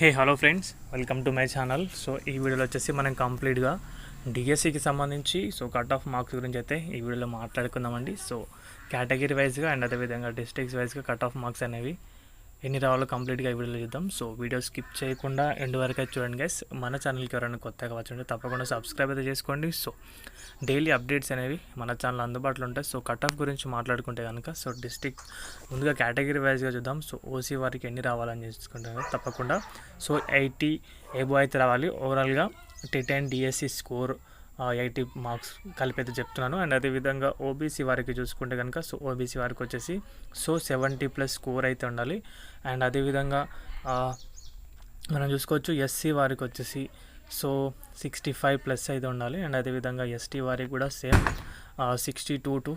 Hey hello friends. Welcome to my channel. So ఈ వీడియోలో వచ్చేసి మనం కంప్లీట్గా డిఎస్సికి సంబంధించి సో కట్ ఆఫ్ మార్క్స్ గురించి అయితే ఈ వీడియోలో మాట్లాడుకుందామండి. సో కేటగిరీ వైజ్గా అండ్ అదేవిధంగా డిస్ట్రిక్ట్స్ వైజ్గా కట్ ఆఫ్ మార్క్స్ అనేవి ఎన్ని రావాలో కంప్లీట్గా ఈ వీడియోలో చూద్దాం. సో వీడియో స్కిప్ చేయకుండా ఎండ్ వరకు అయితే చూడండి గైస్ మన ఛానల్కి ఎవరైనా కొత్తగా వచ్చండి తప్పకుండా సబ్స్క్రైబ్ అయితే చేసుకోండి. సో డైలీ అప్డేట్స్ అనేవి మన ఛానల్ అందుబాటులో ఉంటాయి. సో కట్ ఆఫ్ గురించి మాట్లాడుకుంటే కనుక సో డిస్టిక్ ముందుగా కేటగిరీ వైజ్గా చూద్దాం. సో ఓసీ వారికి ఎన్ని రావాలని చేసుకుంటే తప్పకుండా. సో ఎయిటీ ఏబో అయితే రావాలి. ఓవరాల్గా TET and DSC score eighty marks కలిపి అయితే చెప్తున్నాను. అండ్ అదేవిధంగా ఓబీసీ వారికి చూసుకుంటే కనుక సో ఓబీసీ వారికి వచ్చేసి సో సెవెంటీ ప్లస్ స్కోర్ అయితే ఉండాలి. అండ్ అదేవిధంగా మనం చూసుకోవచ్చు ఎస్సీ వారికి వచ్చేసి సో సిక్స్టీ ఫైవ్ ప్లస్ అయితే ఉండాలి. అండ్ అదేవిధంగా ఎస్టీ వారికి కూడా same sixty two to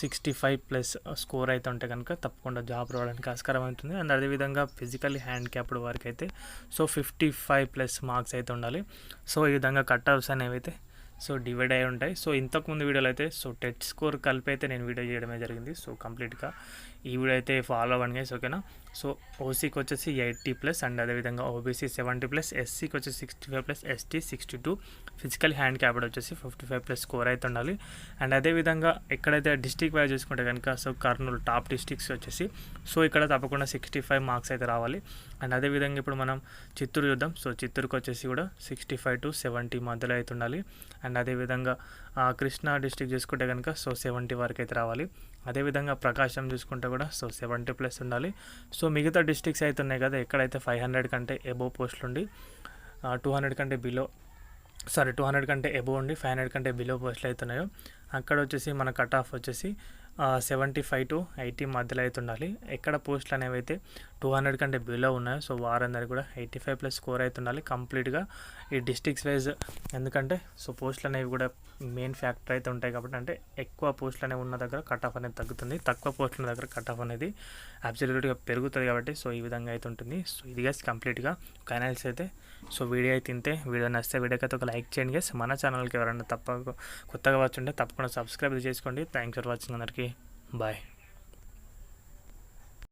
sixty five plus score అయితే ఉంటే కనుక తప్పకుండా జాబ్ రావడానికి ఆస్కారం అవుతుంది. అండ్ అదేవిధంగా ఫిజికల్లీ హ్యాండిక్యాప్డ్ వారికి అయితే so fifty five plus marks అయితే ఉండాలి. సో ఈ విధంగా కట్ ఆఫ్స్ అనేవి అయితే సో డివైడ్ అయి ఉంటాయి. సో ఇంతకుముందు వీడియోలు అయితే సో టెట్ స్కోర్ కలిపి అయితే నేను వీడియో చేయడమే జరిగింది. సో కంప్లీట్గా ఈ వీడియో అయితే ఫాలో అవ్వండి గైస్ ఓకేనా సో ఓసీకి వచ్చేసి ఎయిటీ ప్లస్ అండ్ అదేవిధంగా ఓబీసీ సెవెంటీ ప్లస్ ఎస్సీకి వచ్చేసి sixty five plus ST sixty two. Physical handicapped వచ్చేసి ఫిఫ్టీ ఫైవ్ ప్లస్ స్కోర్ అయితే ఉండాలి. అండ్ అదేవిధంగా ఎక్కడైతే డిస్టిక్ వైజ్ చూసుకుంటే కనుక సో కర్నూలు టాప్ డిస్టిక్స్ వచ్చేసి సో ఇక్కడ తప్పకుండా సిక్స్టీ ఫైవ్ మార్క్స్ అయితే రావాలి. అండ్ అదేవిధంగా ఇప్పుడు మనం చిత్తూరు చూద్దాం. సో చిత్తూరుకి వచ్చేసి కూడా సిక్స్టీ ఫైవ్ టు సెవెంటీ మధ్యలో అయితే ఉండాలి. అండ్ అదేవిధంగా కృష్ణా డిస్టిక్ చూసుకుంటే కనుక సో సెవెంటీ వరకు అయితే రావాలి. అదేవిధంగా ప్రకాశం చూసుకుంటే కూడా సో సెవెంటీ ప్లస్ ఉండాలి. సో మిగతా డిస్టిక్స్ అయితే ఉన్నాయి కదా ఎక్కడైతే ఫైవ్ హండ్రెడ్ కంటే ఎబో పోస్టులు ఉండి టూ హండ్రెడ్ కంటే బిలో సారీ టూ హండ్రెడ్ కంటే ఎబో ఉండి ఫైవ్ హండ్రెడ్ కంటే బిలో పోస్టులు అవుతున్నాయో అక్కడ వచ్చేసి మన కట్ ఆఫ్ వచ్చేసి సెవెంటీ ఫైవ్ టు ఎయిటీ మధ్యలో అయితే ఉండాలి. ఎక్కడ పోస్టులు అనేవి అయితే టూ హండ్రెడ్ కంటే బిలో ఉన్నాయి. సో వారందరికి కూడా ఎయిటీ ఫైవ్ ప్లస్ స్కోర్ అయితే ఉండాలి కంప్లీట్గా. ఈ డిస్టిక్స్ వైజ్ ఎందుకంటే సో పోస్టులు అనేవి కూడా మెయిన్ ఫ్యాక్టర్ అయితే ఉంటాయి కాబట్టి అంటే ఎక్కువ పోస్టులు అనేవి ఉన్న దగ్గర కట్ ఆఫ్ అనేది తగ్గుతుంది. తక్కువ పోస్టుల దగ్గర కట్ ఆఫ్ అనేది అబ్సల్యూట్గా పెరుగుతుంది కాబట్టి సో ఈ విధంగా అయితే ఉంటుంది. సో ఇది గైస్ కంప్లీట్గా కెనాల్స్ అయితే. సో వీడియో అయితే తింటే వీడియో నచ్చితే వీడియోకి అయితే ఒక లైక్ చేయండి గైస్ మన ఛానల్కి ఎవరైనా తప్ప కొత్తగా వచ్చుంటే తప్పకుండా సబ్స్క్రైబ్ చేసుకోండి. థ్యాంక్స్ ఫర్ వాచింగ్ అందరికీ. బాయ్